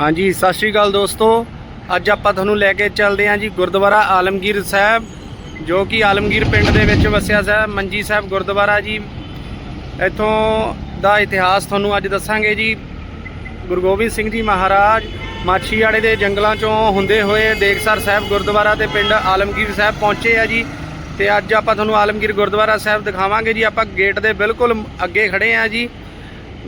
ਹਾਂਜੀ, ਸਤਿ ਸ਼੍ਰੀ ਅਕਾਲ ਦੋਸਤੋ। ਅੱਜ ਆਪਾਂ ਤੁਹਾਨੂੰ ਲੈ ਕੇ ਚੱਲਦੇ ਹਾਂ ਜੀ ਗੁਰਦੁਆਰਾ ਆਲਮਗੀਰ ਸਾਹਿਬ, ਜੋ ਕਿ ਆਲਮਗੀਰ ਪਿੰਡ ਦੇ ਵਿੱਚ ਵਸਿਆ ਸਾਹਿਬ ਮੰਜੀ ਸਾਹਿਬ ਗੁਰਦੁਆਰਾ ਜੀ। ਇੱਥੋਂ ਦਾ ਇਤਿਹਾਸ ਤੁਹਾਨੂੰ ਅੱਜ ਦੱਸਾਂਗੇ ਜੀ। ਗੁਰੂ ਗੋਬਿੰਦ ਸਿੰਘ ਜੀ ਮਹਾਰਾਜ ਮਾਛੀਵਾੜੇ ਦੇ ਜੰਗਲਾਂ ਚੋਂ ਹੁੰਦੇ ਹੋਏ ਦੇਖਸਰ ਸਾਹਿਬ ਗੁਰਦੁਆਰਾ ਤੇ ਪਿੰਡ ਆਲਮਗੀਰ ਸਾਹਿਬ ਪਹੁੰਚੇ ਆ ਜੀ। ਤੇ ਅੱਜ ਆਪਾਂ ਤੁਹਾਨੂੰ ਆਲਮਗੀਰ ਗੁਰਦੁਆਰਾ ਸਾਹਿਬ ਦਿਖਾਵਾਂਗੇ ਜੀ। ਆਪਾਂ ਗੇਟ ਦੇ ਬਿਲਕੁਲ ਅੱਗੇ ਖੜੇ ਆ ਜੀ।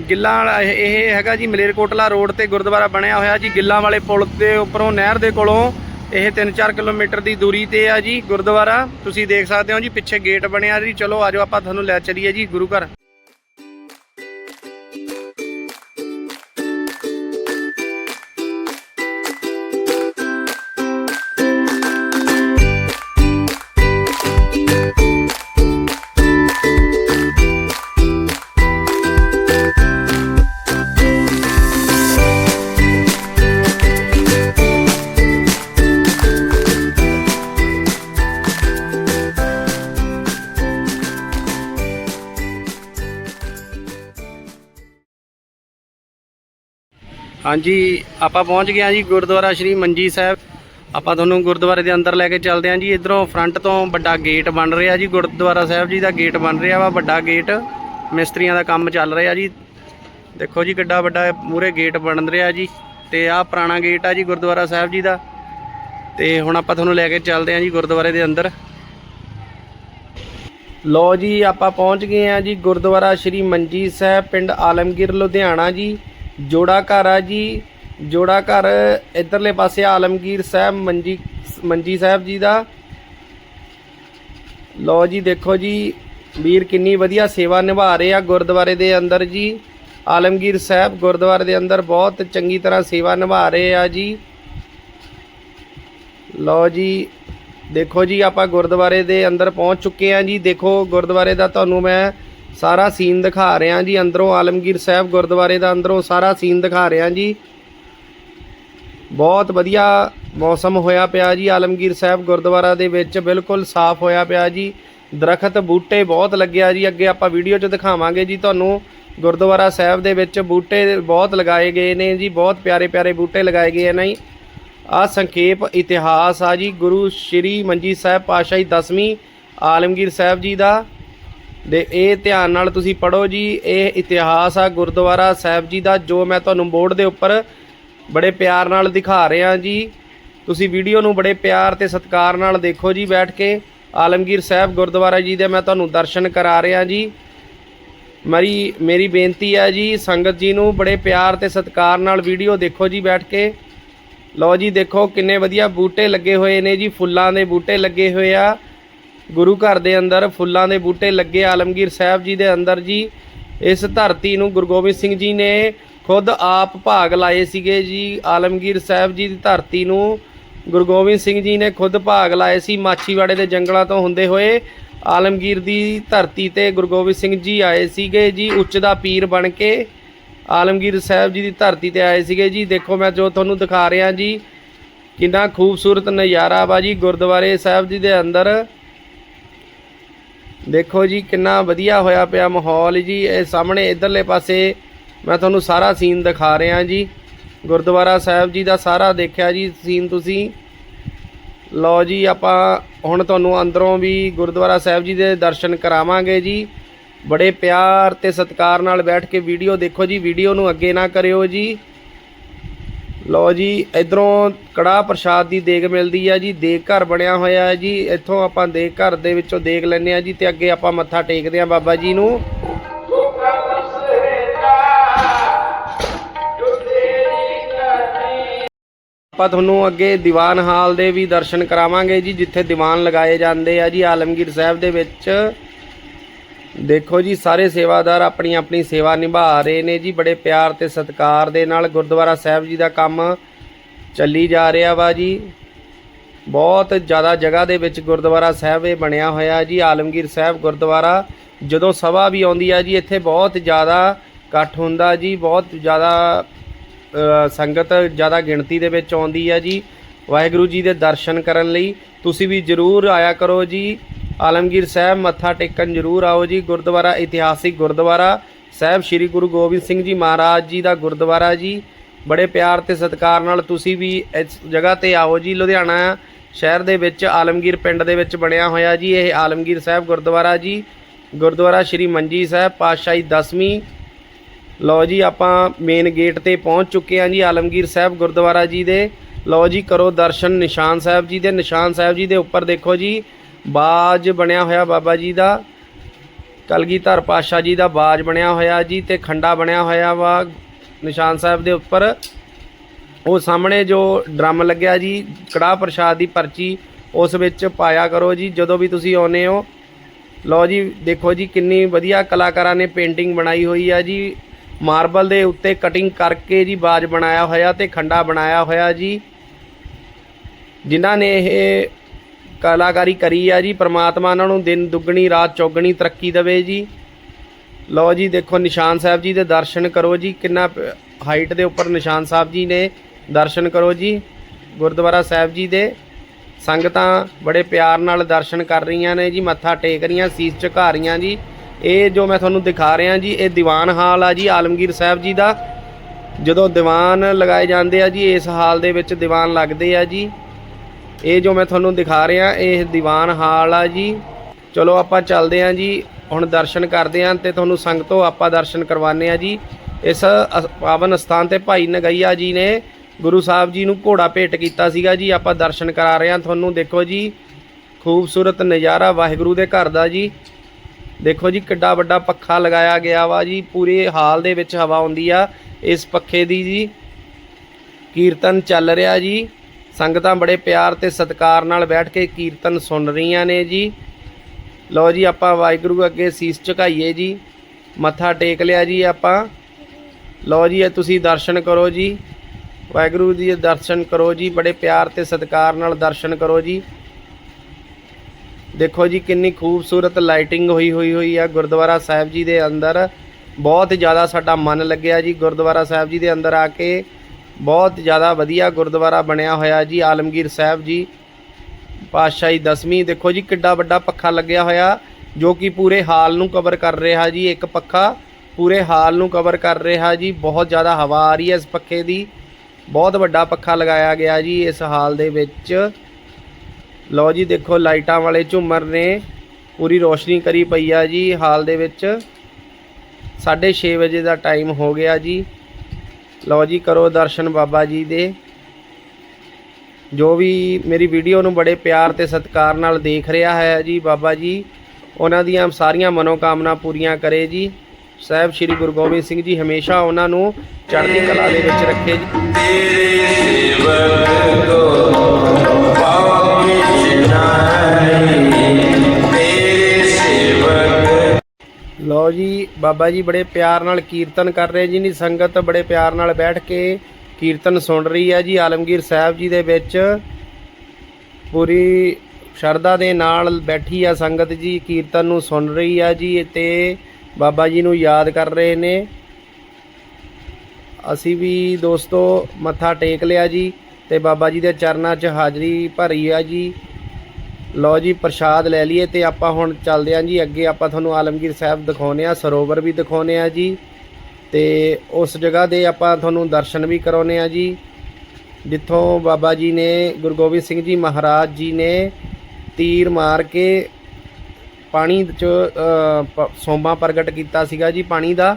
ਗਿੱਲਾਂ ਵਾਲਾ ਇਹ ਇਹ ਹੈਗਾ ਜੀ ਮਲੇਰਕੋਟਲਾ ਰੋਡ ਤੇ ਗੁਰਦੁਆਰਾ ਬਣਿਆ ਹੋਇਆ ਜੀ, ਗਿੱਲਾਂ ਵਾਲੇ ਪੁਲ ਦੇ ਉੱਪਰੋਂ, ਨਹਿਰ ਦੇ ਕੋਲੋਂ। ਇਹ 3-4 ਕਿਲੋਮੀਟਰ ਦੀ ਦੂਰੀ ਤੇ ਆ ਜੀ ਗੁਰਦੁਆਰਾ। ਤੁਸੀਂ ਦੇਖ ਸਕਦੇ ਹੋ ਜੀ, ਪਿੱਛੇ ਗੇਟ ਬਣਿਆ ਜੀ। ਚਲੋ ਆਜੋ ਆਪਾਂ ਤੁਹਾਨੂੰ ਲੈ ਚੱਲੀਏ ਜੀ ਗੁਰੂ ਘਰ। ਹਾਂਜੀ, ਆਪਾਂ ਪਹੁੰਚ ਗਏ ਹਾਂ ਜੀ ਗੁਰਦੁਆਰਾ ਸ਼੍ਰੀ ਮੰਜੀ ਸਾਹਿਬ। ਆਪਾਂ ਤੁਹਾਨੂੰ ਗੁਰਦੁਆਰੇ ਦੇ ਅੰਦਰ ਲੈ ਕੇ ਚੱਲਦੇ ਹਾਂ ਜੀ। ਇਧਰੋਂ ਫਰੰਟ ਤੋਂ ਵੱਡਾ ਗੇਟ ਬਣ ਰਿਹਾ ਜੀ, ਗੁਰਦੁਆਰਾ ਸਾਹਿਬ ਜੀ ਦਾ ਗੇਟ ਬਣ ਰਿਹਾ ਵਾ, ਵੱਡਾ ਗੇਟ ਮਿਸਤਰੀਆਂ ਦਾ ਕੰਮ ਚੱਲ ਰਿਹਾ ਜੀ। ਦੇਖੋ ਜੀ ਕਿੱਡਾ ਵੱਡਾ ਮੂਰੇ ਗੇਟ ਬਣ ਰਿਹਾ ਜੀ। ਤੇ ਆਹ ਪੁਰਾਣਾ ਗੇਟ ਆ ਜੀ ਗੁਰਦੁਆਰਾ ਸਾਹਿਬ ਜੀ ਦਾ। ਤੇ ਹੁਣ ਆਪਾਂ ਤੁਹਾਨੂੰ ਲੈ ਕੇ ਚੱਲਦੇ ਹਾਂ ਜੀ ਗੁਰਦੁਆਰੇ ਦੇ ਅੰਦਰ। ਲੋ ਜੀ, ਆਪਾਂ ਪਹੁੰਚ ਗਏ ਹਾਂ ਜੀ ਗੁਰਦੁਆਰਾ ਸ਼੍ਰੀ ਮੰਜੀ ਸਾਹਿਬ, ਪਿੰਡ ਆਲਮਗੀਰ, ਲੁਧਿਆਣਾ ਜੀ। ਜੋੜਾ ਘਰ ਆ ਜੀ, ਜੋੜਾ ਘਰ ਇਧਰਲੇ ਪਾਸੇ ਆਲਮਗੀਰ ਸਾਹਿਬ, ਮੰਜੀ ਮੰਜੀ ਸਾਹਿਬ ਜੀ ਦਾ। ਲੋ ਜੀ, ਦੇਖੋ ਜੀ, ਵੀਰ ਕਿੰਨੀ ਵਧੀਆ ਸੇਵਾ ਨਿਭਾ ਰਹੇ ਆ ਗੁਰਦੁਆਰੇ ਦੇ ਅੰਦਰ ਜੀ। ਆਲਮਗੀਰ ਸਾਹਿਬ ਗੁਰਦੁਆਰੇ ਦੇ ਅੰਦਰ ਬਹੁਤ ਚੰਗੀ ਤਰ੍ਹਾਂ ਸੇਵਾ ਨਿਭਾ ਰਹੇ ਆ ਜੀ। ਲੋ ਜੀ, ਦੇਖੋ ਜੀ, ਆਪਾਂ ਗੁਰਦੁਆਰੇ ਦੇ ਅੰਦਰ ਪਹੁੰਚ ਚੁੱਕੇ ਹਾਂ ਜੀ। ਦੇਖੋ, ਗੁਰਦੁਆਰੇ ਦਾ ਤੁਹਾਨੂੰ ਮੈਂ ਸਾਰਾ ਸੀਨ ਦਿਖਾ ਰਿਹਾ ਜੀ, ਅੰਦਰੋਂ ਆਲਮਗੀਰ ਸਾਹਿਬ ਗੁਰਦੁਆਰੇ ਦਾ ਅੰਦਰੋਂ ਸਾਰਾ ਸੀਨ ਦਿਖਾ ਰਿਹਾ ਜੀ। ਬਹੁਤ ਵਧੀਆ ਮੌਸਮ ਹੋਇਆ ਪਿਆ ਜੀ, ਆਲਮਗੀਰ ਸਾਹਿਬ ਗੁਰਦੁਆਰਾ ਦੇ ਵਿੱਚ ਬਿਲਕੁਲ ਸਾਫ਼ ਹੋਇਆ ਪਿਆ ਜੀ। ਦਰਖਤ, ਬੂਟੇ ਬਹੁਤ ਲੱਗਿਆ ਜੀ, ਅੱਗੇ ਆਪਾਂ ਵੀਡੀਓ 'ਚ ਦਿਖਾਵਾਂਗੇ ਜੀ ਤੁਹਾਨੂੰ। ਗੁਰਦੁਆਰਾ ਸਾਹਿਬ ਦੇ ਵਿੱਚ ਬੂਟੇ ਬਹੁਤ ਲਗਾਏ ਗਏ ਨੇ ਜੀ, ਬਹੁਤ ਪਿਆਰੇ ਪਿਆਰੇ ਬੂਟੇ ਲਗਾਏ ਗਏ ਨੇ। ਜੀ ਆ ਸੰਖੇਪ ਇਤਿਹਾਸ ਆ ਜੀ, ਗੁਰੂ ਸ਼੍ਰੀ ਮੰਜੀ ਸਾਹਿਬ ਪਾਤਸ਼ਾਹੀ 10ਵੀਂ ਆਲਮਗੀਰ ਸਾਹਿਬ ਜੀ ਦਾ। ਦੇ ਇਹ ਧਿਆਨ ਨਾਲ ਤੁਸੀਂ ਪੜੋ ਜੀ, ਇਹ ਇਤਿਹਾਸ ਆ, ਗੁਰਦੁਆਰਾ ਸਾਹਿਬ ਜੀ ਦਾ, ਜੋ ਮੈਂ ਤੁਹਾਨੂੰ ਬੋਰਡ ਦੇ ਉੱਪਰ ਬੜੇ ਪਿਆਰ ਨਾਲ ਦਿਖਾ ਰਿਹਾ ਜੀ। ਤੁਸੀਂ ਵੀਡੀਓ ਨੂੰ ਬੜੇ ਪਿਆਰ ਤੇ ਸਤਿਕਾਰ ਨਾਲ ਦੇਖੋ ਜੀ ਬੈਠ ਕੇ। ਆਲਮਗੀਰ ਸਾਹਿਬ ਗੁਰਦੁਆਰਾ ਜੀ ਦੇ ਮੈਂ ਤੁਹਾਨੂੰ ਦਰਸ਼ਨ ਕਰਾ ਰਿਹਾ ਜੀ। ਮੇਰੀ ਮੇਰੀ ਬੇਨਤੀ ਹੈ ਜੀ, ਸੰਗਤ ਜੀ ਨੂੰ ਬੜੇ ਪਿਆਰ ਤੇ ਸਤਿਕਾਰ ਨਾਲ ਵੀਡੀਓ ਦੇਖੋ ਜੀ ਬੈਠ ਕੇ। ਲਓ ਜੀ ਦੇਖੋ ਕਿੰਨੇ ਵਧੀਆ ਬੂਟੇ ਲੱਗੇ ਹੋਏ ਨੇ ਜੀ, ਫੁੱਲਾਂ ਦੇ ਬੂਟੇ ਲੱਗੇ ਹੋਏ ਆ। ਗੁਰੂ ਘਰ ਦੇ ਅੰਦਰ ਫੁੱਲਾਂ ਦੇ ਬੂਟੇ ਲੱਗੇ। ਆਲਮਗੀਰ ਸਾਹਿਬ ਜੀ ਦੇ ਅੰਦਰ ਜੀ, ਇਸ ਧਰਤੀ ਨੂੰ ਗੁਰੂ ਗੋਬਿੰਦ ਸਿੰਘ ਜੀ ਨੇ ਖੁਦ ਆਪ ਭਾਗ ਲਾਏ ਸੀਗੇ ਜੀ। ਆਲਮਗੀਰ ਸਾਹਿਬ ਜੀ ਦੀ ਧਰਤੀ ਨੂੰ ਗੁਰੂ ਗੋਬਿੰਦ ਸਿੰਘ ਜੀ ਨੇ ਖੁਦ ਭਾਗ ਲਾਏ ਸੀ ਮਾਛੀਵਾੜੇ ਦੇ ਜੰਗਲਾਂ ਤੋਂ ਹੁੰਦੇ ਹੋਏ। ਆਲਮਗੀਰ ਦੀ ਧਰਤੀ ਤੇ ਗੁਰੂ ਗੋਬਿੰਦ ਸਿੰਘ ਜੀ ਆਏ ਸੀਗੇ ਜੀ, ਉੱਚ ਦਾ ਪੀਰ ਬਣ ਕੇ। ਆਲਮਗੀਰ ਸਾਹਿਬ ਜੀ ਦੀ ਧਰਤੀ ਤੇ ਆਏ ਸੀਗੇ ਜੀ। ਦੇਖੋ ਮੈਂ ਜੋ ਤੁਹਾਨੂੰ ਦਿਖਾ ਰਿਹਾ ਜੀ, ਕਿੰਨਾ ਖੂਬਸੂਰਤ ਨਜ਼ਾਰਾ ਵਾ ਜੀ। ਗੁਰਦੁਆਰੇ ਸਾਹਿਬ ਜੀ ਦੇ ਅੰਦਰ ਦੇਖੋ ਜੀ, ਕਿੰਨਾ ਵਧੀਆ ਹੋਇਆ ਪਿਆ ਮਾਹੌਲ ਜੀ। ਇਹ ਸਾਹਮਣੇ ਇਧਰਲੇ ਪਾਸੇ ਮੈਂ ਤੁਹਾਨੂੰ ਸਾਰਾ ਸੀਨ ਦਿਖਾ ਰਿਹਾ ਜੀ। ਗੁਰਦੁਆਰਾ ਸਾਹਿਬ ਜੀ ਦਾ ਸਾਰਾ ਦੇਖਿਆ ਜੀ ਸੀਨ ਤੁਸੀਂ। ਲਓ ਜੀ, ਆਪਾਂ ਹੁਣ ਤੁਹਾਨੂੰ ਅੰਦਰੋਂ ਵੀ ਗੁਰਦੁਆਰਾ ਸਾਹਿਬ ਜੀ ਦੇ ਦਰਸ਼ਨ ਕਰਾਵਾਂਗੇ ਜੀ। ਬੜੇ ਪਿਆਰ ਤੇ ਸਤਿਕਾਰ ਨਾਲ ਬੈਠ ਕੇ ਵੀਡੀਓ ਦੇਖੋ ਜੀ, ਵੀਡੀਓ ਨੂੰ ਅੱਗੇ ਨਾ ਕਰਿਓ ਜੀ। ਲਓ ਜੀ, ਇਧਰੋਂ ਕੜਾਹ ਪ੍ਰਸ਼ਾਦ ਦੀ ਦੇਗ ਮਿਲਦੀ ਆ ਜੀ, ਦੇਗ ਘਰ ਬਣਿਆ ਹੋਇਆ ਹੈ ਜੀ, ਇੱਥੋਂ ਆਪਾਂ ਦੇਗ ਘਰ ਦੇ ਵਿੱਚੋਂ ਦੇਗ ਲੈਂਦੇ ਆ ਜੀ ਤੇ ਅੱਗੇ ਆਪਾਂ ਮੱਥਾ ਟੇਕਦੇ ਆ ਬਾਬਾ ਜੀ ਨੂੰ। ਆਪਾਂ ਤੁਹਾਨੂੰ ਅੱਗੇ ਦੀਵਾਨ ਹਾਲ ਦੇ ਵੀ ਦਰਸ਼ਨ ਕਰਾਵਾਂਗੇ ਜੀ, ਜਿੱਥੇ ਦੀਵਾਨ ਲਗਾਏ ਜਾਂਦੇ ਆ ਜੀ, ਆਲਮਗੀਰ ਸਾਹਿਬ ਦੇ ਵਿੱਚ। ਦੇਖੋ ਜੀ, ਸਾਰੇ ਸੇਵਾਦਾਰ ਆਪਣੀ ਆਪਣੀ ਸੇਵਾ ਨਿਭਾ ਰਹੇ ਨੇ ਜੀ, ਬੜੇ ਪਿਆਰ ਤੇ ਸਤਿਕਾਰ ਦੇ ਨਾਲ ਗੁਰਦੁਆਰਾ ਸਾਹਿਬ ਜੀ ਦਾ ਕੰਮ ਚੱਲੀ ਜਾ ਰਿਹਾ ਵਾ ਜੀ। ਬਹੁਤ ਜ਼ਿਆਦਾ ਜਗ੍ਹਾ ਦੇ ਵਿੱਚ ਗੁਰਦੁਆਰਾ ਸਾਹਿਬ ਇਹ ਬਣਿਆ ਹੋਇਆ ਜੀ, ਆਲਮਗੀਰ ਸਾਹਿਬ ਗੁਰਦੁਆਰਾ। ਜਦੋਂ ਸਭਾ ਵੀ ਆਉਂਦੀ ਆ ਜੀ, ਇੱਥੇ ਬਹੁਤ ਜ਼ਿਆਦਾ ਇਕੱਠ ਹੁੰਦਾ ਜੀ, ਬਹੁਤ ਜ਼ਿਆਦਾ ਸੰਗਤ ਜ਼ਿਆਦਾ ਗਿਣਤੀ ਦੇ ਵਿੱਚ ਆਉਂਦੀ ਆ ਜੀ। ਵਾਹਿਗੁਰੂ ਜੀ ਦੇ ਦਰਸ਼ਨ ਕਰਨ ਲਈ ਤੁਸੀਂ ਵੀ ਜਰੂਰ ਆਇਆ ਕਰੋ ਜੀ। ਆਲਮਗੀਰ ਸਾਹਿਬ, ਮੱਥਾ ਟੇਕਣ ਜਰੂਰ ਆਓ ਜੀ। ਗੁਰਦੁਆਰਾ ਇਤਿਹਾਸਿਕ ਗੁਰਦੁਆਰਾ ਸਾਹਿਬ, ਸ੍ਰੀ ਗੁਰੂ ਗੋਬਿੰਦ ਸਿੰਘ ਜੀ ਮਹਾਰਾਜ ਜੀ ਦਾ ਗੁਰਦੁਆਰਾ ਜੀ। ਬੜੇ ਪਿਆਰ ਤੇ ਸਤਿਕਾਰ ਨਾਲ ਤੁਸੀਂ ਵੀ ਇਸ ਜਗ੍ਹਾ ਤੇ ਆਓ ਜੀ। ਲੁਧਿਆਣਾ ਸ਼ਹਿਰ ਦੇ ਵਿੱਚ, ਆਲਮਗੀਰ ਪਿੰਡ ਦੇ ਵਿੱਚ ਬਣਿਆ ਹੋਇਆ ਜੀ ਇਹ ਆਲਮਗੀਰ ਸਾਹਿਬ ਗੁਰਦੁਆਰਾ ਜੀ। ਗੁਰਦੁਆਰਾ ਸ਼੍ਰੀ ਮੰਜੀ ਸਾਹਿਬ, ਪਾਤਸ਼ਾਹੀ 10ਵੀਂ ਲਓ ਜੀ, ਆਪਾਂ ਮੇਨ ਗੇਟ ਤੇ ਪਹੁੰਚ ਚੁੱਕੇ ਹਾਂ ਜੀ ਆਲਮਗੀਰ ਸਾਹਿਬ ਗੁਰਦੁਆਰਾ ਜੀ ਦੇ। ਲਓ ਜੀ, ਕਰੋ ਦਰਸ਼ਨ ਨਿਸ਼ਾਨ ਸਾਹਿਬ ਜੀ ਦੇ। ਨਿਸ਼ਾਨ ਸਾਹਿਬ ਜੀ ਦੇ ਉੱਪਰ ਦੇਖੋ ਜੀ ਬਾਜ ਬਣਿਆ ਹੋਇਆ ਬਾਬਾ ਜੀ ਦਾ। ਕਲਗੀਧਰ ਪਾਤਸ਼ਾਹ ਜੀ ਦਾ ਬਾਜ ਬਣਿਆ ਹੋਇਆ ਜੀ ਤੇ ਖੰਡਾ ਬਣਿਆ ਹੋਇਆ ਵਾ ਨਿਸ਼ਾਨ ਸਾਹਿਬ ਦੇ ਉੱਪਰ। ਉਹ ਸਾਹਮਣੇ ਜੋ ਡਰਮ ਲੱਗਿਆ ਜੀ, ਕੜਾਹ ਪ੍ਰਸ਼ਾਦ ਦੀ ਪਰਚੀ ਉਸ ਵਿੱਚ ਪਾਇਆ ਕਰੋ ਜੀ, ਜਦੋਂ ਵੀ ਤੁਸੀਂ ਆਉਨੇ ਹੋ। ਲਓ ਜੀ, ਦੇਖੋ ਜੀ, ਕਿੰਨੀ ਵਧੀਆ ਕਲਾਕਾਰਾਂ ਨੇ ਪੇਂਟਿੰਗ ਬਣਾਈ ਹੋਈ ਆ ਜੀ। ਮਾਰਬਲ ਦੇ ਉੱਤੇ ਕਟਿੰਗ ਕਰਕੇ ਜੀ ਬਾਜ ਬਣਾਇਆ ਹੋਇਆ ਤੇ ਖੰਡਾ ਬਣਾਇਆ ਹੋਇਆ ਜੀ। ਜਿਨ੍ਹਾਂ ਨੇ ਇਹ ਕਲਾਕਾਰੀ ਕਰੀ ਆ ਜੀ। ਪ੍ਰਮਾਤਮਾ ਉਹਨਾਂ ਨੂੰ ਦਿਨ ਦੁੱਗਣੀ, ਰਾਤ ਚੌਗਣੀ ਤਰੱਕੀ ਦੇਵੇ ਜੀ। ਲਓ ਜੀ, ਦੇਖੋ ਨਿਸ਼ਾਨ ਸਾਹਿਬ ਜੀ ਦੇ ਦਰਸ਼ਨ ਕਰੋ ਜੀ। ਕਿੰਨਾ ਹਾਈਟ ਦੇ ਉੱਪਰ ਨਿਸ਼ਾਨ ਸਾਹਿਬ ਜੀ ਨੇ ਦਰਸ਼ਨ ਕਰੋ ਜੀ। ਗੁਰਦੁਆਰਾ ਸਾਹਿਬ ਜੀ ਦੇ ਸੰਗਤਾਂ ਬੜੇ ਪਿਆਰ ਨਾਲ ਦਰਸ਼ਨ ਕਰ ਰਹੀਆਂ ਨੇ ਜੀ। ਮੱਥਾ ਟੇਕ ਰਹੀਆਂ, ਸੀਸ ਝੁਕਾ ਰਹੀਆਂ ਜੀ। ਇਹ ਜੋ ਮੈਂ ਤੁਹਾਨੂੰ ਦਿਖਾ ਰਿਹਾ ਜੀ, ਇਹ ਦੀਵਾਨ ਹਾਲ ਆ ਜੀ ਆਲਮਗੀਰ ਸਾਹਿਬ ਜੀ ਦਾ। ਜਦੋਂ ਦੀਵਾਨ ਲਗਾਏ ਜਾਂਦੇ ਆ ਜੀ, ਇਸ ਹਾਲ ਦੇ ਵਿੱਚ ਦੀਵਾਨ ਲੱਗਦੇ ਆ ਜੀ। ਇਹ ਜੋ ਮੈਂ ਤੁਹਾਨੂੰ ਦਿਖਾ ਰਿਹਾ, ਇਹ ਦੀਵਾਨ ਹਾਲ ਆ ਜੀ। ਚਲੋ ਆਪਾਂ ਚੱਲਦੇ ਆ ਜੀ, ਹੁਣ ਦਰਸ਼ਨ ਕਰਦੇ ਆਂ ਤੇ ਤੁਹਾਨੂੰ ਸੰਗਤੋਂ ਆਪਾਂ ਦਰਸ਼ਨ ਕਰਵਾਉਂਦੇ ਆ ਜੀ। ਇਸ ਪਾਵਨ ਸਥਾਨ ਤੇ ਭਾਈ ਨਗਈਆ ਜੀ ਨੇ ਗੁਰੂ ਸਾਹਿਬ ਜੀ ਨੂੰ ਘੋੜਾ ਭੇਟ ਕੀਤਾ ਸੀਗਾ ਜੀ। ਆਪਾਂ ਦਰਸ਼ਨ ਕਰਾ ਰਹੇ ਆਂ ਤੁਹਾਨੂੰ, ਦੇਖੋ ਜੀ। ਖੂਬਸੂਰਤ ਨਜ਼ਾਰਾ ਵਾਹਿਗੁਰੂ ਦੇ ਘਰ ਦਾ ਜੀ। ਦੇਖੋ ਜੀ, ਕਿੱਡਾ ਵੱਡਾ ਪੱਖਾ ਲਗਾਇਆ ਗਿਆ ਵਾ ਜੀ। ਪੂਰੇ ਹਾਲ ਦੇ ਵਿੱਚ ਹਵਾ ਆਉਂਦੀ ਆ। ਇਸ ਪੱਖੇ ਦੀ ਜੀ ਕੀਰਤਨ ਚੱਲ ਰਿਹਾ ਜੀ। ਸੰਗਤਾਂ ਬੜੇ ਪਿਆਰ ਤੇ ਸਤਿਕਾਰ ਨਾਲ ਬੈਠ ਕੇ ਕੀਰਤਨ ਸੁਣ ਰਹੀਆਂ ਨੇ ਜੀ। ਲਓ ਜੀ, ਆਪਾਂ ਵਾਹਿਗੁਰੂ ਅੱਗੇ ਸੀਸ ਝੁਕਾਈਏ ਜੀ। ਮੱਥਾ ਟੇਕ ਲਿਆ ਜੀ ਆਪਾਂ। ਲਓ ਜੀ, ਇਹ ਤੁਸੀਂ ਦਰਸ਼ਨ ਕਰੋ ਜੀ। ਵਾਹਿਗੁਰੂ ਜੀ ਦੇ ਦਰਸ਼ਨ ਕਰੋ ਜੀ, ਬੜੇ ਪਿਆਰ ਤੇ ਸਤਿਕਾਰ ਨਾਲ ਦਰਸ਼ਨ ਕਰੋ ਜੀ। ਦੇਖੋ ਜੀ, ਕਿੰਨੀ ਖੂਬਸੂਰਤ ਲਾਈਟਿੰਗ ਹੋਈ ਹੋਈ ਹੋਈ ਆ ਗੁਰਦੁਆਰਾ ਸਾਹਿਬ ਜੀ ਦੇ ਅੰਦਰ। ਬਹੁਤ ਜ਼ਿਆਦਾ ਸਾਡਾ ਮਨ ਲੱਗਿਆ ਜੀ ਗੁਰਦੁਆਰਾ ਸਾਹਿਬ ਜੀ ਦੇ ਅੰਦਰ ਆ ਕੇ। ਬਹੁਤ ਜ਼ਿਆਦਾ ਵਧੀਆ ਗੁਰਦੁਆਰਾ ਬਣਿਆ ਹੋਇਆ ਜੀ, ਆਲਮਗੀਰ ਸਾਹਿਬ ਜੀ। ਪਾਤਸ਼ਾਹੀ ਦਸਵੀਂ, ਦੇਖੋ ਜੀ ਕਿੱਡਾ ਵੱਡਾ ਪੱਖਾ ਲੱਗਿਆ ਹੋਇਆ, ਜੋ ਕਿ ਪੂਰੇ ਹਾਲ ਨੂੰ ਕਵਰ ਕਰ ਰਿਹਾ ਜੀ, ਇੱਕ ਪੱਖਾ ਪੂਰੇ ਹਾਲ ਨੂੰ ਕਵਰ ਕਰ ਰਿਹਾ ਜੀ, ਬਹੁਤ ਜ਼ਿਆਦਾ ਹਵਾ ਆ ਰਹੀ ਹੈ ਇਸ ਪੱਖੇ ਦੀ। ਬਹੁਤ ਵੱਡਾ ਪੱਖਾ ਲਗਾਇਆ ਗਿਆ ਜੀ ਇਸ ਹਾਲ ਦੇ ਵਿੱਚ। ਲਓ ਜੀ, ਦੇਖੋ ਲਾਈਟਾਂ ਵਾਲੇ ਝੂਮਰ ਨੇ, ਪੂਰੀ ਰੋਸ਼ਨੀ ਕਰੀ ਪਈ ਆ ਜੀ ਹਾਲ ਦੇ ਵਿੱਚ। 6:30 ਵਜੇ ਦਾ ਟਾਈਮ ਹੋ ਗਿਆ ਜੀ। ਲਓ ਜੀ, ਕਰੋ ਦਰਸ਼ਨ ਬਾਬਾ ਜੀ ਦੇ। ਜੋ ਵੀ ਮੇਰੀ ਵੀਡੀਓ ਨੂੰ ਬੜੇ ਪਿਆਰ ਤੇ ਸਤਿਕਾਰ ਨਾਲ ਦੇਖ ਰਿਹਾ ਹੈ ਜੀ ਬਾਬਾ ਜੀ, ਉਹਨਾਂ ਦੀਆਂ ਸਾਰੀਆਂ ਮਨੋਕਾਮਨਾ ਪੂਰੀਆਂ ਕਰੇ ਜੀ। ਸਾਹਿਬ ਸ੍ਰੀ ਗੁਰੂ ਗੋਬਿੰਦ ਸਿੰਘ ਜੀ ਹਮੇਸ਼ਾ ਉਹਨਾਂ ਨੂੰ ਚੜ੍ਹਦੀ ਕਲਾ ਦੇ ਵਿੱਚ ਰੱਖੇ ਜੀ। ਤੇਰੇ ਸੇਵਕ ਕੋ ਪਾਵਿ ਲਓ ਜੀ, ਬਾਬਾ ਜੀ ਬੜੇ ਪਿਆਰ ਨਾਲ ਕੀਰਤਨ ਕਰ ਰਹੇ ਜੀ ਨੀ ਸੰਗਤ ਬੜੇ ਪਿਆਰ ਨਾਲ ਬੈਠ ਕੇ ਕੀਰਤਨ ਸੁਣ ਰਹੀ ਹੈ ਜੀ, ਆਲਮਗੀਰ ਸਾਹਿਬ ਜੀ ਦੇ ਵਿੱਚ। ਪੂਰੀ ਸ਼ਰਧਾ ਦੇ ਨਾਲ ਬੈਠੀ ਆ ਸੰਗਤ ਜੀ, ਕੀਰਤਨ ਨੂੰ ਸੁਣ ਰਹੀ ਆ ਜੀ, ਤੇ ਬਾਬਾ ਜੀ ਨੂੰ ਯਾਦ ਕਰ ਰਹੇ ਨੇ। ਅਸੀਂ ਵੀ ਦੋਸਤੋ ਮੱਥਾ ਟੇਕ ਲਿਆ ਜੀ, ਤੇ ਬਾਬਾ ਜੀ ਦੇ ਚਰਨਾਂ 'ਚ ਹਾਜ਼ਰੀ ਭਰੀ ਆ ਜੀ। ਲਓ ਜੀ ਪ੍ਰਸ਼ਾਦ ਲੈ ਲਈਏ ਤੇ ਆਪਾਂ ਹੁਣ ਚੱਲਦੇ ਆਂ ਜੀ। ਅੱਗੇ ਆਪਾਂ ਤੁਹਾਨੂੰ ਆਲਮਗੀਰ ਸਾਹਿਬ ਦਿਖਾਉਨੇ ਆ ਸਰੋਵਰ ਵੀ ਦਿਖਾਉਨੇ ਆ ਜੀ। ਤੇ ਉਸ ਜਗ੍ਹਾ ਦੇ ਆਪਾਂ ਤੁਹਾਨੂੰ ਦਰਸ਼ਨ ਵੀ ਕਰਾਉਨੇ ਆ ਜੀ। ਜਿੱਥੋਂ ਬਾਬਾ ਜੀ ਨੇ ਗੁਰੂ ਗੋਬਿੰਦ ਸਿੰਘ ਜੀ ਮਹਾਰਾਜ ਜੀ ਨੇ ਤੀਰ ਮਾਰ ਕੇ ਪਾਣੀ ਚ ਅ, ਸੋਮਾ ਪ੍ਰਗਟ ਕੀਤਾ ਸੀਗਾ ਜੀ ਪਾਣੀ ਦਾ।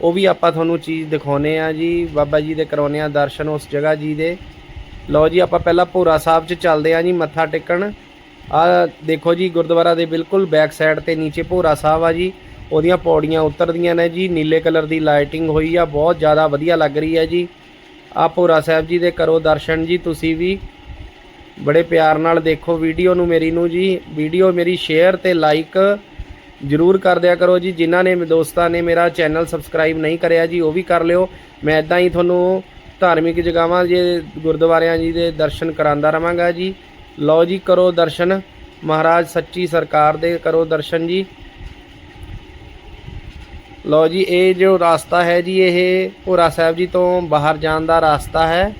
ਉਹ ਵੀ ਆਪਾਂ ਤੁਹਾਨੂੰ ਚੀਜ਼ ਦਿਖਾਉਨੇ ਆ ਜੀ। ਬਾਬਾ ਜੀ ਦੇ ਕਰਾਉਨੇ ਆ ਦਰਸ਼ਨ ਉਸ ਜਗ੍ਹਾ ਜੀ ਦੇ। ਲਓ ਜੀ ਆਪਾਂ ਪਹਿਲਾਂ ਭੋਰਾ ਸਾਹਿਬ 'ਚ ਚੱਲਦੇ ਆ ਜੀ ਮੱਥਾ ਟੇਕਣ। ਆ ਦੇਖੋ ਜੀ, ਗੁਰਦੁਆਰਾ ਦੇ ਬਿਲਕੁਲ ਬੈਕ ਸਾਈਡ ਤੇ ਨੀਚੇ ਭੋਰਾ ਸਾਹਿਬ ਆ ਜੀ। ਉਹਦੀਆਂ ਪੌੜੀਆਂ ਉਤਰਦੀਆਂ ਨੇ ਜੀ, ਨੀਲੇ ਕਲਰ ਦੀ ਲਾਈਟਿੰਗ ਹੋਈ ਆ, ਬਹੁਤ ਜ਼ਿਆਦਾ ਵਧੀਆ ਲੱਗ ਰਹੀ ਹੈ ਜੀ। ਆ ਭੋਰਾ ਸਾਹਿਬ ਜੀ ਦੇ ਕਰੋ ਦਰਸ਼ਨ ਜੀ, ਤੁਸੀਂ ਵੀ ਬੜੇ ਪਿਆਰ ਨਾਲ ਦੇਖੋ ਵੀਡੀਓ ਨੂੰ ਮੇਰੀ ਨੂੰ ਜੀ। ਵੀਡੀਓ ਮੇਰੀ ਸ਼ੇਅਰ ਤੇ ਲਾਈਕ ਜਰੂਰ ਕਰ ਦਿਆ ਕਰੋ ਜੀ। ਜਿਨ੍ਹਾਂ ਨੇ ਦੋਸਤਾਂ ਨੇ ਮੇਰਾ ਚੈਨਲ ਸਬਸਕ੍ਰਾਈਬ ਨਹੀਂ ਕਰਿਆ ਜੀ, ਉਹ ਵੀ ਕਰ ਲਿਓ। ਮੈਂ ਇਦਾਂ ਹੀ ਤੁਹਾਨੂੰ ਧਾਰਮਿਕ ਜਗ੍ਹਾਵਾਂ ਜੇ ਗੁਰਦੁਆਰਿਆਂ ਜੀ ਦੇ ਦਰਸ਼ਨ ਕਰਾਉਂਦਾ ਰਵਾਂਗਾ ਜੀ। ਲਓ ਜੀ, ਕਰੋ ਦਰਸ਼ਨ। ਮਹਾਰਾਜ, ਸੱਚੀ ਸਰਕਾਰ ਦੇ ਕਰੋ ਦਰਸ਼ਨ ਜੀ। ਲਓ ਜੀ, ਇਹ ਜੋ ਰਾਸਤਾ ਹੈ ਜੀ, ਇਹ ਭੋਰਾ ਸਾਹਿਬ ਜੀ ਤੋਂ ਬਾਹਰ ਜਾਣ ਦਾ ਰਾਸਤਾ ਹੈ।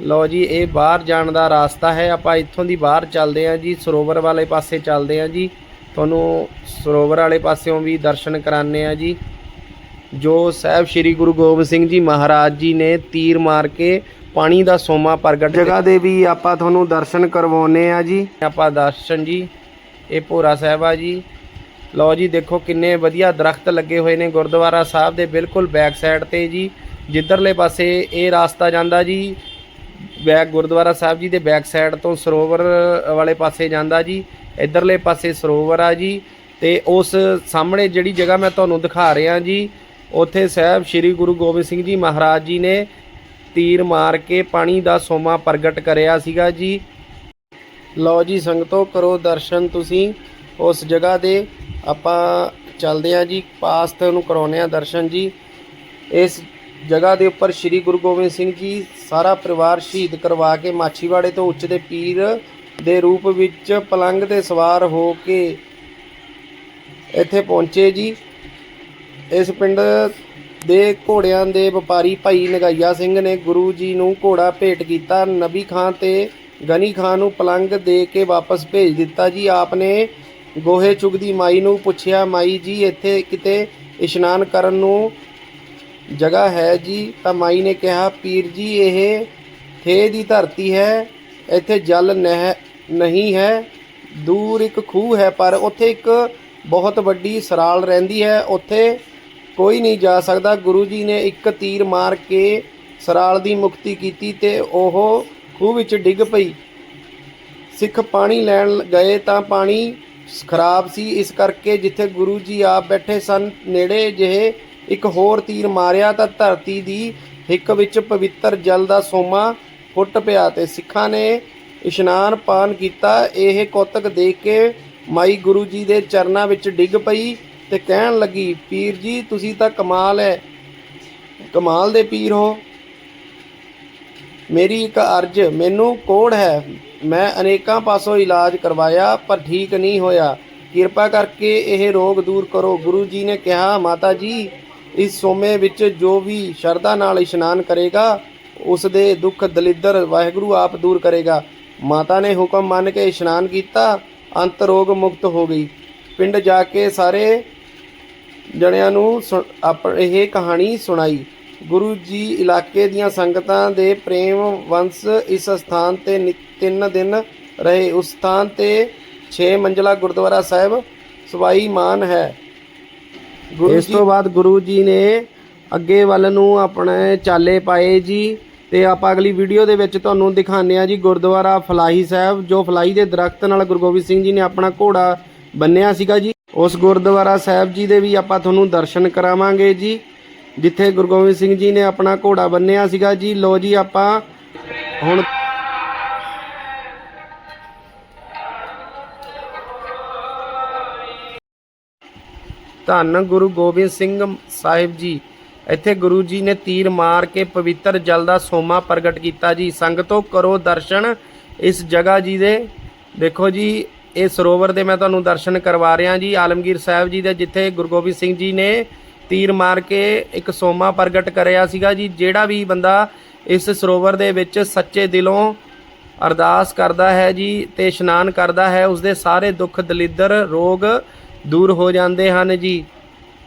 ਲਓ ਜੀ, ਇਹ ਬਾਹਰ ਜਾਣ ਦਾ ਰਾਸਤਾ ਹੈ। ਆਪਾਂ ਇੱਥੋਂ ਦੀ ਬਾਹਰ ਚੱਲਦੇ ਹਾਂ ਜੀ, ਸਰੋਵਰ ਵਾਲੇ ਪਾਸੇ ਚੱਲਦੇ ਹਾਂ ਜੀ। ਤੁਹਾਨੂੰ ਸਰੋਵਰ ਵਾਲੇ ਪਾਸਿਓਂ ਵੀ ਦਰਸ਼ਨ ਕਰਾਣੇ ਆ ਜੀ। ਜੋ ਸਾਹਿਬ ਸ੍ਰੀ ਗੁਰੂ ਗੋਬਿੰਦ ਸਿੰਘ ਜੀ ਮਹਾਰਾਜ ਜੀ ਨੇ ਤੀਰ ਮਾਰ ਕੇ ਪਾਣੀ ਦਾ ਸੋਮਾ ਪ੍ਰਗਟ ਜਗ੍ਹਾ ਦੇ ਵੀ ਆਪਾਂ ਤੁਹਾਨੂੰ ਦਰਸ਼ਨ ਕਰਵਾਉਨੇ ਆ ਜੀ। ਆਪਾਂ ਦਰਸ਼ਨ ਜੀ ਇਹ ਭੋਰਾ ਸਾਹਿਬ ਆ ਜੀ। ਲਓ ਜੀ ਦੇਖੋ ਕਿੰਨੇ ਵਧੀਆ ਦਰਖਤ ਲੱਗੇ ਹੋਏ ਨੇ ਗੁਰਦੁਆਰਾ ਸਾਹਿਬ ਦੇ ਬਿਲਕੁਲ ਬੈਕ ਸਾਈਡ ਤੇ ਜੀ। ਜਿੱਧਰਲੇ ਪਾਸੇ ਇਹ ਰਾਸਤਾ ਜਾਂਦਾ ਜੀ ਬੈਕ ਗੁਰਦੁਆਰਾ ਸਾਹਿਬ ਜੀ ਦੇ ਬੈਕ ਸਾਈਡ ਤੋਂ ਸਰੋਵਰ ਵਾਲੇ ਪਾਸੇ ਜਾਂਦਾ ਜੀ। ਇਧਰਲੇ ਪਾਸੇ ਸਰੋਵਰ ਆ ਜੀ ਤੇ ਉਸ ਸਾਹਮਣੇ ਜਿਹੜੀ ਜਗ੍ਹਾ ਮੈਂ ਤੁਹਾਨੂੰ ਦਿਖਾ ਰਿਹਾ ਜੀ ਉੱਥੇ ਸਾਹਿਬ ਸ੍ਰੀ ਗੁਰੂ ਗੋਬਿੰਦ ਸਿੰਘ ਜੀ ਮਹਾਰਾਜ ਜੀ ਨੇ ਤੀਰ ਮਾਰ ਕੇ ਪਾਣੀ ਦਾ ਸੋਮਾ ਪ੍ਰਗਟ ਕਰਿਆ ਸੀਗਾ ਜੀ। ਲਓ ਜੀ, ਸੰਗਤੋ, ਕਰੋ ਦਰਸ਼ਨ ਤੁਸੀਂ ਉਸ ਜਗ੍ਹਾ ਦੇ। ਆਪਾਂ ਚੱਲਦੇ ਹਾਂ ਜੀ ਪਾਸ ਨੂੰ ਉਹਨੂੰ ਕਰਾਉਨੇ ਆ ਦਰਸ਼ਨ ਜੀ। ਇਸ ਜਗ੍ਹਾ ਦੇ ਉੱਪਰ ਸ੍ਰੀ ਗੁਰੂ ਗੋਬਿੰਦ ਸਿੰਘ ਜੀ ਸਾਰਾ ਪਰਿਵਾਰ ਸ਼ਹੀਦ ਕਰਵਾ ਕੇ ਮਾਛੀਵਾੜੇ ਤੋਂ ਉੱਚ ਦੇ ਪੀਰ ਦੇ ਰੂਪ ਵਿੱਚ ਪਲੰਗ ਤੇ ਸਵਾਰ ਹੋ ਕੇ ਇੱਥੇ ਪਹੁੰਚੇ ਜੀ। ਇਸ ਪਿੰਡ ਦੇ ਘੋੜਿਆਂ ਦੇ ਵਪਾਰੀ ਭਾਈ ਨਗਾਈਆ ਸਿੰਘ ਨੇ ਗੁਰੂ ਜੀ ਨੂੰ ਘੋੜਾ ਭੇਟ ਕੀਤਾ। ਨਬੀ ਖਾਨ ਤੇ ਗਨੀ ਖਾਨ ਨੂੰ ਪਲੰਗ ਦੇ ਕੇ ਵਾਪਸ ਭੇਜ ਦਿੱਤਾ ਜੀ। ਆਪ ਨੇ ਗੋਹੇ ਚੁਗਦੀ ਮਾਈ ਨੂੰ ਪੁੱਛਿਆ, ਮਾਈ ਜੀ, ਇੱਥੇ ਕਿਤੇ ਇਸ਼ਨਾਨ ਕਰਨ ਨੂੰ ਜਗ੍ਹਾ ਹੈ ਜੀ? ਤਾਂ ਮਾਈ ਨੇ ਕਿਹਾ, ਪੀਰ ਜੀ, ਇਹ ਥੇ ਦੀ ਧਰਤੀ ਹੈ। ਇੱਥੇ ਜਲ ਨਹਿ, ਨਹੀਂ ਹੈ। ਦੂਰ ਇੱਕ ਖੂਹ ਹੈ, ਪਰ ਉੱਥੇ ਇੱਕ ਬਹੁਤ ਵੱਡੀ ਸਰਾਲ ਰਹਿੰਦੀ ਹੈ। ਉੱਥੇ ਕੋਈ ਨਹੀਂ ਜਾ ਸਕਦਾ। ਗੁਰੂ ਜੀ ਨੇ ਇੱਕ ਤੀਰ ਮਾਰ ਕੇ ਸਰਾਲ ਦੀ ਮੁਕਤੀ ਕੀਤੀ ਤੇ ਉਹ ਖੂਹ ਵਿੱਚ ਡਿੱਗ ਪਈ। ਸਿੱਖ ਪਾਣੀ ਲੈਣ ਗਏ ਤਾਂ ਪਾਣੀ ਖਰਾਬ ਸੀ। ਇਸ ਕਰਕੇ ਜਿੱਥੇ ਗੁਰੂ ਜੀ ਆਪ ਬੈਠੇ ਸਨ, ਨੇੜੇ ਜਿਹੇ ਇੱਕ ਹੋਰ ਤੀਰ ਮਾਰਿਆ ਤਾਂ ਧਰਤੀ ਦੀ ਹਿੱਕ ਵਿੱਚ ਪਵਿੱਤਰ ਜਲ ਦਾ ਸੋਮਾ ਫੁੱਟ ਪਿਆ ਤੇ ਸਿੱਖਾਂ ਨੇ ਇਸ਼ਨਾਨ ਪਾਨ ਕੀਤਾ। ਇਹ ਕੌਤਕ ਦੇਖ ਕੇ ਮਾਈ ਗੁਰੂ ਜੀ ਦੇ ਚਰਨਾਂ ਵਿੱਚ ਡਿੱਗ ਪਈ। ਤੇ ਕਹਿਣ ਲੱਗੀ, ਪੀਰ ਜੀ, ਤੁਸੀਂ ਤਾਂ ਕਮਾਲ ਹੈ ਕਮਾਲ ਦੇ ਪੀਰ ਹੋ। ਮੇਰੀ ਇੱਕ ਅਰਜ਼, ਮੈਨੂੰ ਕੋੜ ਹੈ। ਮੈਂ ਅਨੇਕਾਂ ਪਾਸੋਂ ਇਲਾਜ ਕਰਵਾਇਆ, ਪਰ ਠੀਕ ਨਹੀਂ ਹੋਇਆ। ਕਿਰਪਾ ਕਰਕੇ ਇਹ ਰੋਗ ਦੂਰ ਕਰੋ। ਗੁਰੂ ਜੀ ਨੇ ਕਿਹਾ, ਮਾਤਾ ਜੀ, ਇਸ ਸੋਮੇ ਵਿੱਚ ਜੋ ਵੀ ਸ਼ਰਧਾ ਨਾਲ ਇਸ਼ਨਾਨ ਕਰੇਗਾ, ਉਸ ਦੇ ਦੁੱਖ ਦਲਿੱਦਰ ਵਾਹਿਗੁਰੂ ਆਪ ਦੂਰ ਕਰੇਗਾ। ਮਾਤਾ ਨੇ ਹੁਕਮ ਮੰਨ ਕੇ ਇਸ਼ਨਾਨ ਕੀਤਾ। ਅੰਤ ਰੋਗ ਮੁਕਤ ਹੋ ਗਈ। ਪਿੰਡ ਜਾ ਕੇ ਸਾਰੇ ਜਣਿਆਂ ਨੂੰ ਆਪ ਇਹ ਕਹਾਣੀ ਸੁਣਾਈ। ਗੁਰੂ ਜੀ ਇਲਾਕੇ ਦੀਆਂ ਸੰਗਤਾਂ ਦੇ ਪ੍ਰੇਮ ਵੰਸ਼ ਇਸ ਸਥਾਨ ਤੇ ਤਿੰਨ ਦਿਨ ਰਹੇ। ਉਸ ਸਥਾਨ ਤੇ 6 ਮੰਜ਼ਲਾ ਗੁਰਦੁਆਰਾ ਸਾਹਿਬ ਸਵਾਈ ਮਾਨ ਹੈ। ਇਸ ਤੋਂ ਬਾਅਦ ਗੁਰੂ ਜੀ ਨੇ ਅੱਗੇ ਵੱਲ ਨੂੰ ਆਪਣੇ ਚਾਲੇ ਪਾਏ ਜੀ ਤੇ ਆਪਾਂ ਅਗਲੀ ਵੀਡੀਓ ਦੇ ਵਿੱਚ ਤੁਹਾਨੂੰ ਦਿਖਾਉਂਦੇ ਆ ਜੀ ਗੁਰਦੁਆਰਾ ਫਲਾਹੀ ਸਾਹਿਬ ਜੋ ਫਲਾਹੀ ਦੇ ਦਰਖਤ ਨਾਲ ਗੁਰੂ ਗੋਬਿੰਦ ਸਿੰਘ ਜੀ ਨੇ ਆਪਣਾ ਘੋੜਾ ਬੰਨਿਆ ਸੀਗਾ ਜੀ। ਉਸ ਗੁਰਦੁਆਰਾ ਸਾਹਿਬ ਜੀ ਦੇ ਵੀ ਆਪਾਂ ਤੁਹਾਨੂੰ ਦਰਸ਼ਨ ਕਰਾਵਾਂਗੇ ਜੀ। ਜਿੱਥੇ ਗੁਰੂ ਗੋਬਿੰਦ ਸਿੰਘ ਜੀ ਨੇ ਆਪਣਾ ਘੋੜਾ ਬੰਨਿਆ ਸੀਗਾ ਜੀ। ਲੋ ਜੀ ਆਪਾਂ ਹੁਣ ਧੰਨ ਗੁਰੂ ਗੋਬਿੰਦ ਸਿੰਘ ਸਾਹਿਬ ਜੀ। ਇੱਥੇ ਗੁਰੂ ਜੀ ਨੇ ਤੀਰ ਮਾਰ ਕੇ ਪਵਿੱਤਰ ਜਲ ਦਾ ਸੋਮਾ ਪ੍ਰਗਟ ਕੀਤਾ ਜੀ। ਸੰਗਤੋ ਕਰੋ ਦਰਸ਼ਨ ਇਸ ਜਗ੍ਹਾ ਜੀ ਦੇ। ਦੇਖੋ ਜੀ ਇਹ ਸਰੋਵਰ ਦੇ ਮੈਂ ਤੁਹਾਨੂੰ ਦਰਸ਼ਨ ਕਰਵਾ ਰਿਹਾ ਜੀ। ਆਲਮਗੀਰ ਸਾਹਿਬ ਜੀ ਦੇ ਜਿੱਥੇ ਗੁਰੂ ਗੋਬਿੰਦ ਸਿੰਘ ਜੀ ਨੇ ਤੀਰ ਮਾਰ ਕੇ ਇੱਕ ਸੋਮਾ ਪ੍ਰਗਟ ਕਰਿਆ ਸੀਗਾ ਜੀ, ਜਿਹੜਾ ਵੀ ਬੰਦਾ ਇਸ ਸਰੋਵਰ ਦੇ ਵਿੱਚ ਸੱਚੇ ਦਿਲੋਂ ਅਰਦਾਸ ਕਰਦਾ ਹੈ ਜੀ ਤੇ ਇਸ਼ਨਾਨ ਕਰਦਾ ਹੈ, ਉਸਦੇ ਸਾਰੇ ਦੁੱਖ, ਦਲਿੱਦਰ, ਰੋਗ ਦੂਰ ਹੋ ਜਾਂਦੇ ਹਨ ਜੀ।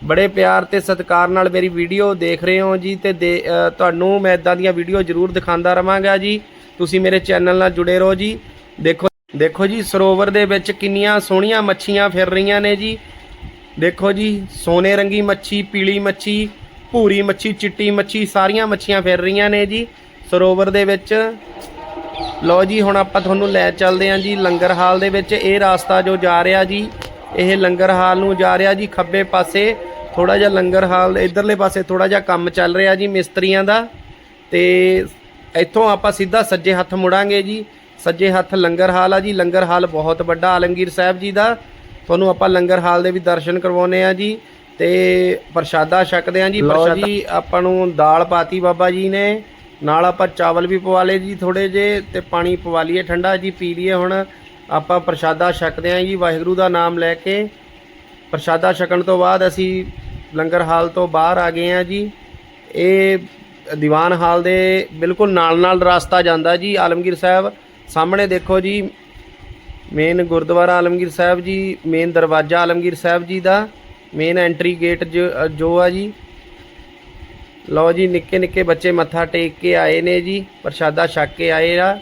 ਬੜੇ ਪਿਆਰ ਤੇ ਸਤਿਕਾਰ ਨਾਲ ਮੇਰੀ ਵੀਡੀਓ ਦੇਖ ਰਹੇ ਹੋ ਜੀ ਤੇ ਦੇ- ਤੁਹਾਨੂੰ ਮੈਂ ਇਦਾਂ ਦੀਆਂ ਵੀਡੀਓ ਜ਼ਰੂਰ ਦਿਖਾਉਂਦਾ ਰਵਾਂਗਾ ਜੀ। ਤੁਸੀਂ ਮੇਰੇ ਚੈਨਲ ਨਾਲ ਜੁੜੇ ਰਹੋ ਜੀ। ਦੇਖੋ ਦੇਖੋ ਜੀ, ਸਰੋਵਰ ਦੇ ਵਿੱਚ ਕਿੰਨੀਆਂ ਸੋਹਣੀਆਂ ਮੱਛੀਆਂ ਫਿਰ ਰਹੀਆਂ ਨੇ ਜੀ। ਦੇਖੋ ਜੀ, ਸੋਨੇ ਰੰਗੀ ਮੱਛੀ, ਪੀਲੀ ਮੱਛੀ, ਭੂਰੀ ਮੱਛੀ, ਚਿੱਟੀ ਮੱਛੀ, ਸਾਰੀਆਂ ਮੱਛੀਆਂ ਫਿਰ ਰਹੀਆਂ ਨੇ ਜੀ। ਸਰੋਵਰ ਦੇ ਵਿੱਚ ਲਓ ਜੀ, ਹੁਣ ਆਪਾਂ ਤੁਹਾਨੂੰ ਲੈ ਚੱਲਦੇ ਹਾਂ ਜੀ, ਲੰਗਰ ਹਾਲ ਦੇ ਵਿੱਚ। ਇਹ ਰਾਸਤਾ ਜੋ ਜਾ ਰਿਹਾ ਜੀ, ਇਹ ਲੰਗਰ ਹਾਲ ਨੂੰ ਜਾ ਰਿਹਾ ਜੀ, ਖੱਬੇ ਪਾਸੇ। ਥੋੜਾ ਜਿਹਾ ਲੰਗਰ ਹਾਲ, ਇਧਰਲੇ ਪਾਸੇ ਥੋੜਾ ਜਿਹਾ ਕੰਮ ਚੱਲ ਰਿਹਾ ਜੀ ਮਿਸਤਰੀਆਂ ਦਾ। ਤੇ ਇੱਥੋਂ ਆਪਾਂ ਸਿੱਧਾ ਸੱਜੇ ਹੱਥ ਮੁੜਾਂਗੇ ਜੀ। ਸੱਜੇ ਹੱਥ ਲੰਗਰ ਹਾਲ ਆ ਜੀ। ਲੰਗਰ ਹਾਲ ਬਹੁਤ ਵੱਡਾ ਆਲਮਗੀਰ ਸਾਹਿਬ ਜੀ ਦਾ। ਤੁਹਾਨੂੰ ਆਪਾਂ ਲੰਗਰ ਹਾਲ ਦੇ ਵੀ ਦਰਸ਼ਨ ਕਰਵਾਉਨੇ ਆ ਜੀ ਤੇ ਪ੍ਰਸ਼ਾਦਾ ਛਕਦੇ ਆ ਜੀ। ਪ੍ਰਸ਼ਾਦਾ ਜੀ। ਆਪਾਂ ਨੂੰ ਦਾਲ ਪਾਤੀ ਬਾਬਾ ਜੀ ਨੇ। ਨਾਲ ਆਪਾਂ ਚਾਵਲ ਵੀ ਪਵਾ ਲਏ ਜੀ ਥੋੜੇ ਜੇ ਤੇ ਪਾਣੀ ਪਵਾ ਲਈਏ ਠੰਡਾ ਜੀ ਪੀ ਲਈਏ ਹੁਣ। ਆਪਾਂ ਪ੍ਰਸ਼ਾਦਾ ਛਕਦੇ ਆ ਜੀ ਵਾਹਿਗੁਰੂ ਦਾ ਨਾਮ ਲੈ ਕੇ। ਪ੍ਰਸ਼ਾਦਾ ਛਕਣ ਤੋਂ ਬਾਅਦ ਅਸੀਂ ਲੰਗਰ ਹਾਲ ਤੋਂ ਬਾਹਰ ਆ ਗਏ ਆ ਜੀ। ਇਹ ਦੀਵਾਨ ਹਾਲ ਦੇ ਬਿਲਕੁਲ ਨਾਲ ਨਾਲ ਰਸਤਾ ਜਾਂਦਾ ਜੀ ਆਲਮਗੀਰ ਸਾਹਿਬ। ਸਾਹਮਣੇ ਦੇਖੋ ਜੀ ਮੇਨ ਗੁਰਦੁਆਰਾ ਆਲਮਗੀਰ ਸਾਹਿਬ ਜੀ ਮੇਨ ਦਰਵਾਜ਼ਾ ਆਲਮਗੀਰ ਸਾਹਿਬ ਜੀ ਦਾ ਮੇਨ ਐਂਟਰੀ ਗੇਟ ਜੋ ਆ ਜੀ। ਲਓ ਜੀ, ਨਿੱਕੇ ਨਿੱਕੇ ਬੱਚੇ ਮੱਥਾ ਟੇਕ ਕੇ ਆਏ ਨੇ ਜੀ, ਪ੍ਰਸ਼ਾਦਾ ਛਕ ਕੇ ਆਏ ਆ।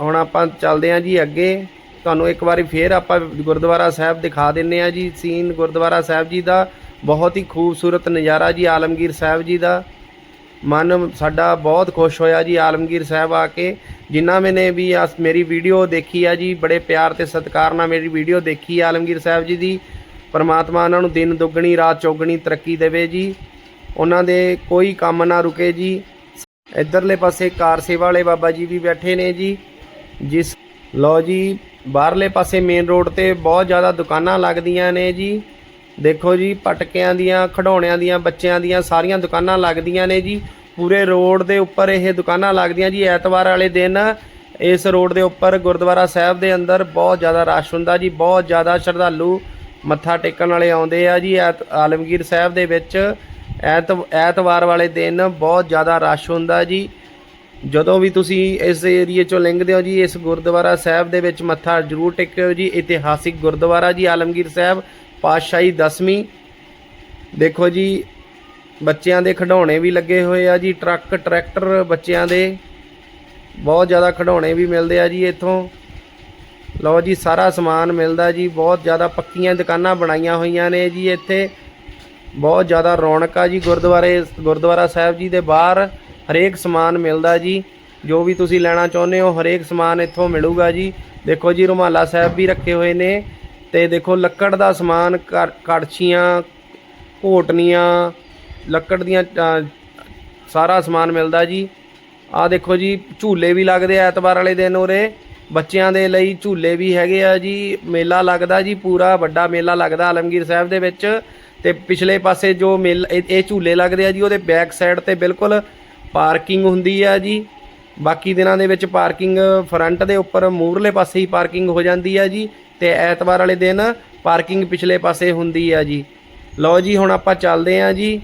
ਹੁਣ ਆਪਾਂ ਚੱਲਦੇ ਹਾਂ ਜੀ ਅੱਗੇ। ਤੁਹਾਨੂੰ ਇੱਕ ਵਾਰੀ ਫੇਰ ਆਪਾਂ ਗੁਰਦੁਆਰਾ ਸਾਹਿਬ ਦਿਖਾ ਦਿੰਨੇ ਆ ਜੀ ਸੀਨ ਗੁਰਦੁਆਰਾ ਸਾਹਿਬ ਜੀ ਦਾ। ਬਹੁਤ ਹੀ ਖੂਬਸੂਰਤ ਨਜ਼ਾਰਾ ਜੀ ਆਲਮਗੀਰ ਸਾਹਿਬ ਜੀ ਦਾ। ਮਨ ਸਾਡਾ ਬਹੁਤ ਖੁਸ਼ ਹੋਇਆ ਜੀ, ਆਲਮਗੀਰ ਸਾਹਿਬ ਆ ਕੇ। ਜਿਨ੍ਹਾਂ ਮੈਨੇ ਵੀ ਆਸ ਮੇਰੀ ਵੀਡੀਓ ਦੇਖੀ ਆ ਜੀ, ਬੜੇ ਪਿਆਰ ਤੇ ਸਤਿਕਾਰ ਨਾਲ ਮੇਰੀ ਵੀਡੀਓ ਦੇਖੀ ਆਲਮਗੀਰ ਸਾਹਿਬ ਜੀ ਦੀ। ਪਰਮਾਤਮਾ ਉਹਨਾਂ ਨੂੰ ਦਿਨ ਦੁੱਗਣੀ, ਰਾਤ ਚੌਗਣੀ ਤਰੱਕੀ ਦੇਵੇ ਜੀ। ਉਹਨਾਂ ਦੇ ਕੋਈ ਕੰਮ ਨਾ ਰੁਕੇ ਜੀ। ਇਧਰਲੇ ਪਾਸੇ ਕਾਰ ਸੇਵਾ ਵਾਲੇ ਬਾਬਾ ਜੀ ਵੀ ਬੈਠੇ ਨੇ ਜੀ। ਜਿਸ ਲਓ ਜੀ, ਬਾਹਰਲੇ ਪਾਸੇ ਮੇਨ ਰੋਡ ਤੇ ਬਹੁਤ ਜ਼ਿਆਦਾ ਦੁਕਾਨਾਂ ਲੱਗਦੀਆਂ ਨੇ ਜੀ। ਦੇਖੋ ਜੀ, ਪਟਕਿਆਂ ਦੀਆਂ, ਖਿਡੌਣਿਆਂ ਦੀਆਂ, ਬੱਚਿਆਂ ਦੀਆਂ ਸਾਰੀਆਂ ਦੁਕਾਨਾਂ ਲੱਗਦੀਆਂ ਨੇ ਜੀ। ਪੂਰੇ ਰੋਡ ਦੇ ਉੱਪਰ ਇਹ ਦੁਕਾਨਾਂ ਲੱਗਦੀਆਂ ਜੀ। ਐਤਵਾਰ ਵਾਲੇ ਦਿਨ ਇਸ ਰੋਡ ਦੇ ਉੱਪਰ ਗੁਰਦੁਆਰਾ ਸਾਹਿਬ ਦੇ ਅੰਦਰ ਬਹੁਤ ਜ਼ਿਆਦਾ ਰਸ਼ ਹੁੰਦਾ ਜੀ। ਬਹੁਤ ਜ਼ਿਆਦਾ ਸ਼ਰਧਾਲੂ ਮੱਥਾ ਟੇਕਣ ਵਾਲੇ ਆਉਂਦੇ ਆ ਜੀ। ਐਤ, ਆਲਮਗੀਰ ਸਾਹਿਬ ਦੇ ਵਿੱਚ ਐਤ, ਐਤਵਾਰ ਵਾਲੇ ਦਿਨ ਬਹੁਤ ਜ਼ਿਆਦਾ ਰਸ਼ ਹੁੰਦਾ ਜੀ। ਜਦੋਂ ਵੀ ਤੁਸੀਂ ਇਸ ਏਰੀਏ ਚੋਂ ਲੰਘਦੇ ਹੋ ਜੀ, ਇਸ ਗੁਰਦੁਆਰਾ ਸਾਹਿਬ ਦੇ ਵਿੱਚ ਮੱਥਾ ਜ਼ਰੂਰ ਟੇਕਿਓ ਜੀ। ਇਤਿਹਾਸਿਕ ਗੁਰਦੁਆਰਾ ਜੀ, ਆਲਮਗੀਰ ਸਾਹਿਬ। ਪਾਤਸ਼ਾਹੀ ਦਸਵੀਂ। ਦੇਖੋ ਜੀ, ਬੱਚਿਆਂ ਦੇ ਖਿਡੌਣੇ ਵੀ ਲੱਗੇ ਹੋਏ ਆ ਜੀ, ਟਰੱਕ, ਟਰੈਕਟਰ ਬੱਚਿਆਂ ਦੇ। ਬਹੁਤ ਜ਼ਿਆਦਾ ਖਿਡੌਣੇ ਵੀ ਮਿਲਦੇ ਆ ਜੀ ਇੱਥੋਂ। ਲਓ ਜੀ, ਸਾਰਾ ਸਮਾਨ ਮਿਲਦਾ ਜੀ, ਬਹੁਤ ਜ਼ਿਆਦਾ ਪੱਕੀਆਂ ਦੁਕਾਨਾਂ ਬਣਾਈਆਂ ਹੋਈਆਂ ਨੇ ਜੀ ਇੱਥੇ। ਬਹੁਤ ਜ਼ਿਆਦਾ ਰੌਣਕ ਆ ਜੀ ਗੁਰਦੁਆਰੇ, ਗੁਰਦੁਆਰਾ ਸਾਹਿਬ ਜੀ ਦੇ ਬਾਹਰ। ਹਰੇਕ ਸਮਾਨ ਮਿਲਦਾ ਜੀ, ਜੋ ਵੀ ਤੁਸੀਂ ਲੈਣਾ ਚਾਹੁੰਦੇ ਹੋ, ਹਰੇਕ ਸਮਾਨ ਇੱਥੋਂ ਮਿਲੂਗਾ ਜੀ। ਦੇਖੋ ਜੀ, ਰੁਮਾਲਾ ਸਾਹਿਬ ਵੀ ਰੱਖੇ ਹੋਏ ਨੇ। ਤੇ ਦੇਖੋ ਲੱਕੜ ਦਾ ਸਮਾਨ ਕੜ- ਕੜਛੀਆਂ ਘੋਟਨੀਆਂ ਲੱਕੜ ਦੀਆਂ ਸਾਰਾ ਸਮਾਨ ਮਿਲਦਾ ਜੀ। ਆ ਦੇਖੋ ਜੀ, ਝੂਲੇ ਵੀ ਲੱਗਦੇ ਆ ਐਤਵਾਰ ਵਾਲੇ ਦਿਨ ਉਰੇ। ਬੱਚਿਆਂ ਦੇ ਲਈ ਝੂਲੇ ਵੀ ਹੈਗੇ ਆ ਜੀ। ਮੇਲਾ ਲੱਗਦਾ ਜੀ ਪੂਰਾ, ਵੱਡਾ ਮੇਲਾ ਲੱਗਦਾ ਆਲਮਗੀਰ ਸਾਹਿਬ ਦੇ ਵਿੱਚ। ਤੇ ਪਿਛਲੇ ਪਾਸੇ ਜੋ ਮੇਲ, ਇਹ ਇਹ ਝੂਲੇ ਲੱਗਦੇ ਆ ਜੀ, ਉਹਦੇ ਬੈਕ ਸਾਈਡ ਤੇ ਬਿਲਕੁਲ ਪਾਰਕਿੰਗ ਹੁੰਦੀ ਆ ਜੀ। ਬਾਕੀ ਦਿਨਾਂ ਦੇ ਵਿੱਚ ਪਾਰਕਿੰਗ ਫਰੰਟ ਦੇ ਉੱਪਰ ਮੂਰਲੇ ਪਾਸੇ ਹੀ ਪਾਰਕਿੰਗ ਹੋ ਜਾਂਦੀ ਆ ਜੀ। ਤੇ ਐਤਵਾਰ ਵਾਲੇ ਦਿਨ ਪਾਰਕਿੰਗ ਪਿਛਲੇ ਪਾਸੇ ਹੁੰਦੀ ਆ ਜੀ। ਲਓ ਜੀ, ਹੁਣ ਆਪਾਂ ਚੱਲਦੇ ਆ ਜੀ।